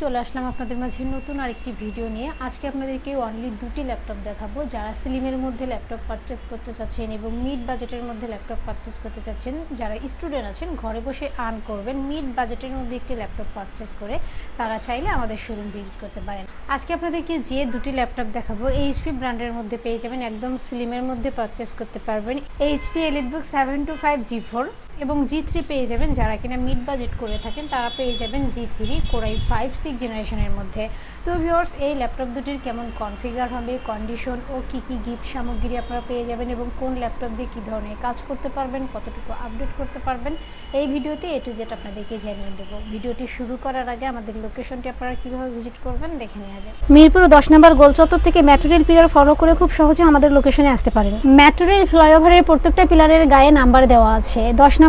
চলে আসলাম আপনাদের মাঝে নতুন আরেকটি ভিডিও নিয়ে। আজকে আপনাদেরকে অনলি দুটি ল্যাপটপ দেখাবো। যারা স্লিমের মধ্যে ল্যাপটপ পারচেস করতে চাচ্ছেন এবং মিড বাজেটের মধ্যে ল্যাপটপ পারচেস করতে চাচ্ছেন, যারা স্টুডেন্ট আছেন, ঘরে বসে আর্ন করবেন মিড বাজেটের মধ্যে একটি ল্যাপটপ পারচেস করে, তারা চাইলে আমাদের শোরুম ভিজিট করতে পারেন। আজকে আপনাদেরকে যে দুটি ল্যাপটপ দেখাবো এইচপি ব্র্যান্ডের মধ্যে পেয়ে যাবেন, একদম স্লিমের মধ্যে পারচেস করতে পারবেন। HP EliteBook seven two five G four এবং জি থ্রি পেয়ে যাবেন। যারা কিনা মিড বাজেট করে থাকেন, তারা পেয়ে যাবেন G three core i five six জেনারেশনের মধ্যে। তো ভিউয়ার্স এই ল্যাপটপ দুটির কেমন কনফিগার হবে কন্ডিশন ও কি কি গিফট সামগ্রী আপনারা পেয়ে যাবেন এবং কোন ল্যাপটপ দিয়ে কী ধরনের কাজ করতে পারবেন, কতটুকু আপডেট করতে পারবেন, এই ভিডিওতে এ টু জেড আপনাদেরকে জানিয়ে দেবো। ভিডিওটি শুরু করার আগে আমাদের লোকেশনটি আপনারা কীভাবে ভিজিট করবেন দেখে নেওয়া যায় মিরপুর দশ নম্বর গোল চত্বর থেকে ম্যাটেরিয়াল পিলার ফলো করে খুব সহজে আমাদের লোকেশনে আসতে পারেন। ম্যাটেরিয়াল ফ্লাইওভারের প্রত্যেকটা পিলারের গায়ে নাম্বার দেওয়া আছে। দশ নম্বর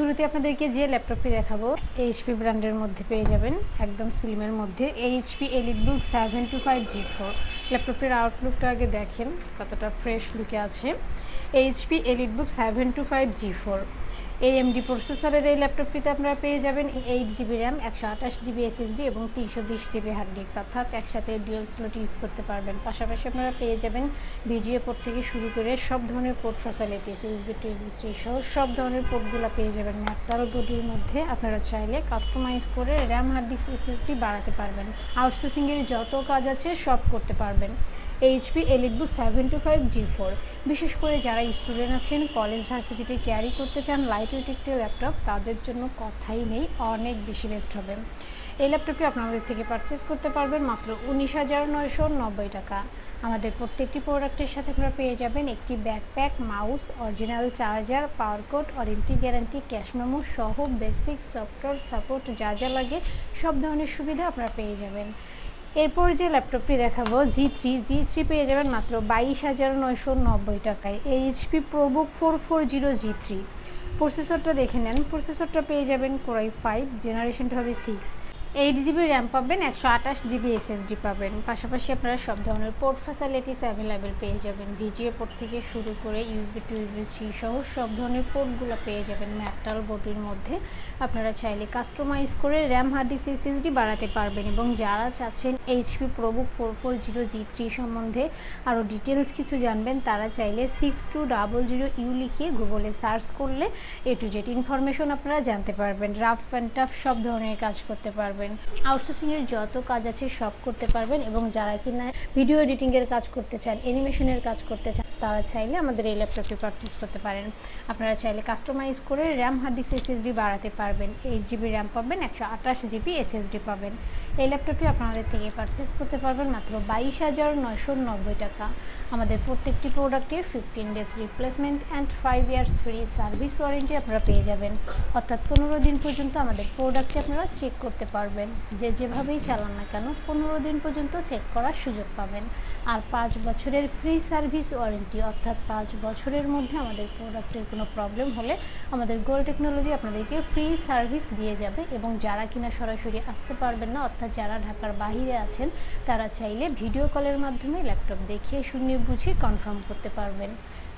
শুরুতে আপনাদেরকে যে ল্যাপটপটি দেখাবো এইচপি ব্র্যান্ডের মধ্যে পেয়ে যাবেন। একদম সিলিমের মধ্যে HP Elite Book seven two five G four ল্যাপটপটির আউটলুকটা আগে দেখেন, কতটা ফ্রেশ লুকে আছে। HP Elite Book seven two five G four AMD প্রসেসরের এই ল্যাপটপটিতে আপনারা পেয়ে যাবেন এইট জিবি র্যাম একশো আঠাশ জিবি এসএসডি এবং তিনশো বিশ জিবি হার্ড ডিস্ক অর্থাৎ একসাথে ডিএল স্লট ইউজ করতে পারবেন। পাশাপাশি আপনারা পেয়ে যাবেন ভিজিএ পোর্ট থেকে শুরু করে সব ধরনের port facilities USB two three সহ সব ধরনের পোর্টগুলো পেয়ে যাবেন। ম্যাকটারো বডির মধ্যে আপনারা চাইলে কাস্টমাইজ করে র্যাম হার্ড ডিস্ক এসএসডি বাড়াতে পারবেন। আউটসোর্সিংয়ের যত কাজ আছে সব করতে পারবেন। HP EliteBook seven two five G four বিশেষ করে যারা স্টুডেন্ট আছেন কলেজ ভার্সিটিতে ক্যারি করতে চান লাইট ওয়েট একটি ল্যাপটপ তাদের জন্য কথাই নেই, অনেক বেশি বেস্ট হবে। এই ল্যাপটপটি আপনাদের থেকে পারচেস করতে পারবেন মাত্র উনিশ হাজার নয়শো নব্বই টাকা। আমাদের প্রত্যেকটি প্রোডাক্টের সাথে আপনারা পেয়ে যাবেন একটি backpack mouse original charger power cord warranty guarantee cash memo সহ বেসিক সফটওয়্যার সাপোর্ট যা যা লাগে, সব ধরনের সুবিধা আপনারা পেয়ে যাবেন। এরপর যে ল্যাপটপটি দেখাবো জি থ্রি জি থ্রি পেয়ে যাবেন মাত্র বাইশ হাজার নয়শো নব্বই টাকায়। HP ProBook four four zero G three প্রসেসরটা দেখে নেন। প্রসেসরটা পেয়ে যাবেন কোরাই ফাইভ জেনারেশনটা হবে সিক্স এইট জিবি র্যাম পাবেন, একশো আঠাশ জিবি এসএসডি পাবেন। পাশাপাশি আপনারা সব ধরনের পোর্ট ফ্যাসিলিটিস অ্যাভেলেবেল পেয়ে যাবেন। ভিজিএ পোর্ট থেকে শুরু করে ইউসবি টু ইউসবি থ্রি সহ সব ধরনের পোর্টগুলো পেয়ে যাবেন ম্যাকটাল বডির মধ্যে। আপনারা চাইলে কাস্টমাইজ করে র্যাম হার্ড ডিস্ক এসএসডি বাড়াতে পারবেন এবং যারা চাচ্ছেন HP ProBook four four zero G three সম্বন্ধে আরও ডিটেলস কিছু জানবেন, তারা চাইলে six two double zero U লিখিয়ে গুগলে সার্চ করলে এ টু জেড ইনফরমেশন আপনারা জানতে পারবেন। রাফ অ্যান্ড টাফ সব ধরনের কাজ করতে পারবেন। আউটসোর্সিংয়ের যত কাজ আছে সব করতে পারবেন এবং যারা কিনা ভিডিও এডিটিংয়ের কাজ করতে চান, অ্যানিমেশনের কাজ করতে চান, তারা চাইলে আমাদের এই ল্যাপটপটি পারচেস করতে পারেন। আপনারা চাইলে কাস্টমাইজ করে র্যাম হার্ড ডিস্ক এসএসডি বাড়াতে পারবেন। এইট জিবি র্যাম পাবেন, একশো আঠাশ জিবি এসএসডি পাবেন। এই ল্যাপটপটি আপনাদের থেকে পারচেস করতে পারবেন মাত্র বাইশ হাজার নয়শো নব্বই টাকা। আমাদের প্রত্যেকটি প্রোডাক্টের fifteen days replacement and five years free service warranty আপনারা পেয়ে যাবেন। অর্থাৎ পনেরো দিন পর্যন্ত আমাদের প্রোডাক্টটি আপনারা চেক করতে পারবেন। যে যেভাবেই চালান না কেন, পনেরো দিন পর্যন্ত চেক করার সুযোগ পাবেন। আর পাঁচ বছরের ফ্রি সার্ভিস ওয়ারেন্টি অর্থাৎ পাঁচ বছরের মধ্যে আমাদের প্রোডাক্টের কোনো প্রবলেম হলে আমাদের গোল টেকনোলজি আপনাদেরকে ফ্রি সার্ভিস দিয়ে যাবে এবং যারা কিনা সরাসরি আসতে পারবেন না, অর্থাৎ যারা ঢাকার বাইরে আছেন, তারা চাইলে ভিডিও কলের মাধ্যমে ল্যাপটপ দেখিয়ে শুনিয়ে বুঝিয়ে কনফার্ম করতে পারবেন।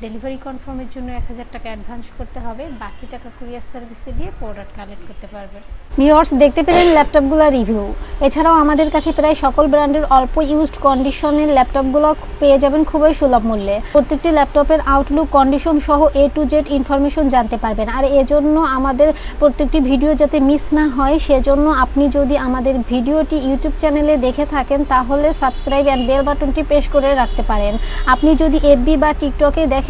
ডেলিভারি কনফার্মের জন্য এক হাজার টাকা অ্যাডভান্স করতে হবে। বাকি টাকা কুরিয়ার সার্ভিসে দিয়ে প্রোডাক্ট কালেক্ট করতে পারবেন। ভিউয়ার্স, দেখতে পেলেন ল্যাপটপগুলো রিভিউ। এছাড়াও আমাদের কাছে প্রায় সকল ব্র্যান্ডের অল্প ইউজড কন্ডিশনের ল্যাপটপগুলো পেয়ে যাবেন খুবই সুলভ মূল্যে। প্রত্যেকটি ল্যাপটপের আউটলুক কন্ডিশন সহ এ টু জেড ইনফরমেশন জানতে পারবেন। আর এজন্য আমাদের প্রত্যেকটি ভিডিও যাতে মিস না হয়, সেজন্য আপনি যদি আমাদের ভিডিওটি ইউটিউব চ্যানেলে দেখে থাকেন, তাহলে সাবস্ক্রাইব অ্যান্ড বেল বাটনটি প্রেস করে রাখতে পারেন। আপনি যদি এফবি বা টিকটকে দেখেন